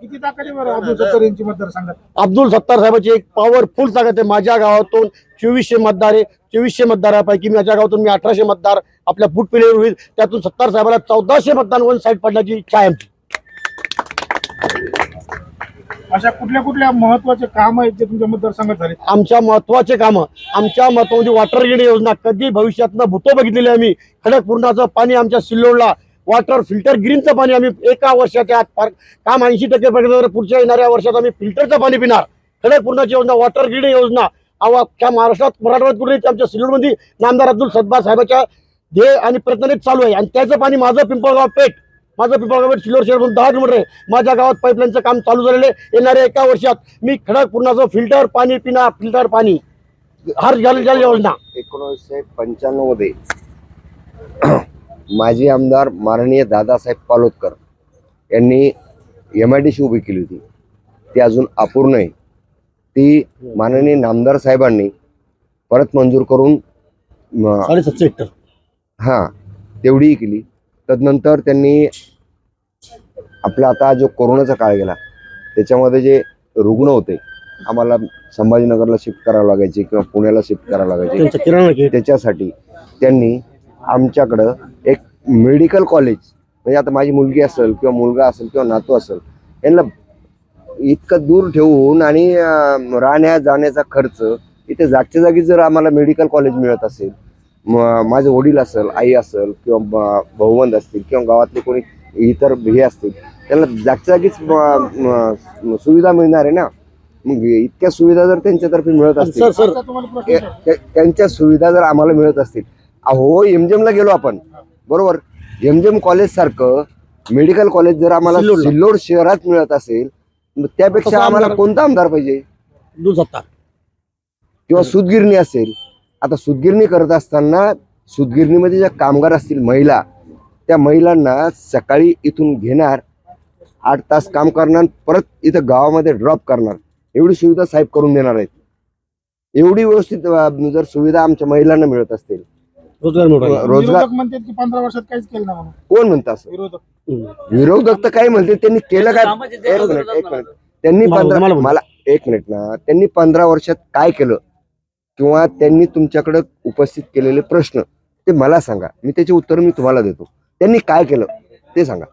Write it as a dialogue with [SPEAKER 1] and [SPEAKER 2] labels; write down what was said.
[SPEAKER 1] किती ताकद अब्दुल सत्तार यांची मतदारसंघात
[SPEAKER 2] अब्दुल सत्तार साहेबांची एक पॉवरफुल ताकद आहे माझ्या गावातून चोवीसशे मतदार आहे. चोवीसशे मतदारापैकी माझ्या गावातून मी अठराशे मतदार आपल्या फूट पिढीवर होईल. त्यातून सत्तार साहेबाला चौदाशे मतदान वन साईड पडण्याची इच्छा आहे आमची.
[SPEAKER 1] अशा कुठल्या कुठल्या महत्त्वाचे काम आहेत जे तुमच्या मतदारसंघात झाले
[SPEAKER 2] आमच्या महत्त्वाचे कामं आमच्या महत्वाची वॉटर गेट योजना कधी भविष्यातनं भूतो बघितलेली आम्ही. खडकपूर्णाचं पाणी आमच्या सिल्लोडला वॉटर फिल्टर ग्रीनचं पाणी आम्ही एका वर्षाच्या आत फार काम ऐंशी टक्के पर्यंत पुढच्या येणाऱ्या वर्षात आम्ही फिल्टरचं पाणी पिणार. खडकपूर्णाची योजना वॉटर ग्रीन योजना. अहो अख्ख्या महाराष्ट्रात मराठवाड्यात आमच्या सिल्लोडमध्ये नामदार अब्दुल सद्बा साहेबाच्या ध्येय आणि प्रयत्नानेच चालू आहे. आणि त्याचं पाणी माझं पिंपळगाव पेठ माझं पिंपळगाव पेठ सिल्लोड शहर दहा किलोमीटर आहे. माझ्या गावात पाईपलाईनचं काम चालू झालेलं आहे. येणाऱ्या एका वर्षात मी खडकपूर्णाचं फिल्टर पाणी पिणार फिल्टर पाणी. हर जल जल योजना.
[SPEAKER 3] एकोणीसशे पंच्याण्णवमध्ये माजी आमदार माननीय दादासाहेब पालोदकर यांनी एम आय डी सी उभी केली होती. ती अजून अपूर्ण आहे. ती माननीय नामदार साहेबांनी परत मंजूर करून
[SPEAKER 2] साडेसातशे हेक्टर.
[SPEAKER 3] हां तेवढीही केली. तदनंतर त्यांनी आपला आता जो कोरोनाचा काळ गेला त्याच्यामध्ये जे रुग्ण होते आम्हाला संभाजीनगरला शिफ्ट करावं लागायचे किंवा पुण्याला शिफ्ट करावं लागायचे. त्याच्यासाठी त्यांनी आमच्याकडं एक मेडिकल कॉलेज म्हणजे आता माझी मुलगी असेल किंवा मुलगा असेल किंवा नातू असेल यांना इतकं दूर ठेवून आणि राहण्या जाण्याचा खर्च इथे जागच्या जागी जर आम्हाला मेडिकल कॉलेज मिळत असेल म- माझे वडील असेल आई असेल किंवा ब- भाऊबंद असतील किंवा गावातले कोणी इतर हे असतील त्यांना जागच्या जागीच सुविधा मिळणार आहे ना? मग इतक्या सुविधा जर त्यांच्यातर्फे मिळत असतील त्यांच्या सुविधा जर आम्हाला मिळत असतील अहो एमजेमला गेलो आपण. बरोबर? एमजेम कॉलेज सारखं मेडिकल कॉलेज जर आम्हाला
[SPEAKER 2] सिल्लोडला.
[SPEAKER 3] सिल्लोड शहरात मिळत असेल मग त्यापेक्षा
[SPEAKER 2] तसं
[SPEAKER 3] आम्हाला
[SPEAKER 2] आमदार-
[SPEAKER 3] कोणता आमदार पाहिजे? किंवा सुतगिरणी असेल. आता सुतगिरणी करत असताना सुतगिरणीमध्ये ज्या कामगार असतील महिला त्या महिलांना सकाळी इथून घेणार आठ तास काम करणार परत इथं गावामध्ये ड्रॉप करणार. एवढी सुविधा साहेब करून देणार आहेत. एवढी व्यवस्थित अं, जर सुविधा आमच्या महिलांना मिळत असतील.
[SPEAKER 2] रोजगार मिळतो
[SPEAKER 3] रोजगार
[SPEAKER 1] विरोधक म्हणतात की पंधरा वर्षात काहीच केलं नाही म्हणून.
[SPEAKER 3] कोण म्हणतं असं?
[SPEAKER 1] विरोधक.
[SPEAKER 3] विरोधक तर काय म्हणते त्यांनी केलं काय? एक मिनिट एक मिनिट त्यांनी
[SPEAKER 2] मला-
[SPEAKER 3] पंधरा
[SPEAKER 2] मला बोल.
[SPEAKER 3] मला एक मिनिट ना. त्यांनी पंधरा वर्षात काय केलं? किंवा त्यांनी तुमच्याकडे उपस्थित केलेले प्रश्न ते मला सांगा. मी त्याचे उत्तर मी तुम्हाला देतो. त्यांनी काय केलं? ते सांगा.